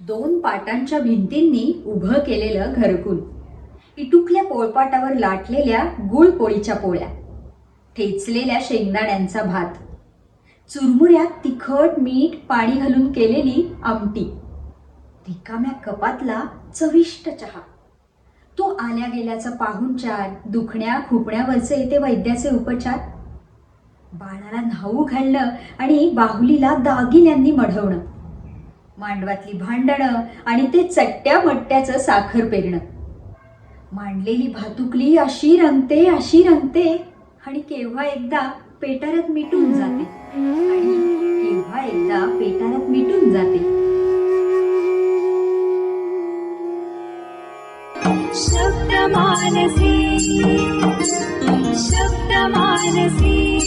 दोन पाटांच्या भिंतींनी उभं केलेलं घरकुल. इटुकल्या पोळपाटावर लाटलेल्या गुळ पोळीच्या पोळ्या. ठेचलेल्या शेंगदाण्यांचा भात. चुरमुऱ्यात तिखट मीठ पाणी घालून केलेली आमटी. रिकाम्या कपातला चविष्ट चहा. तो आल्या गेल्याचा पाहुणचार दुखण्या खुपण्यावरचे ते वैद्याचे उपचार. बाळाला न्हाऊ घालणं आणि बाहुलीला दागिन्यांनी मढवणं. मांडवातली भांडणं आणि ते चट्ट्या मट्ट्याचं साखर पेरणं. मांडलेली भातुकली अशी रंगते अशी रंगते आणि केव्हा एकदा पेटारात मिटून जाते. आणि केव्हा एकदा पेटारात मिटून जाते. शब्दमानसी शब्दमानसी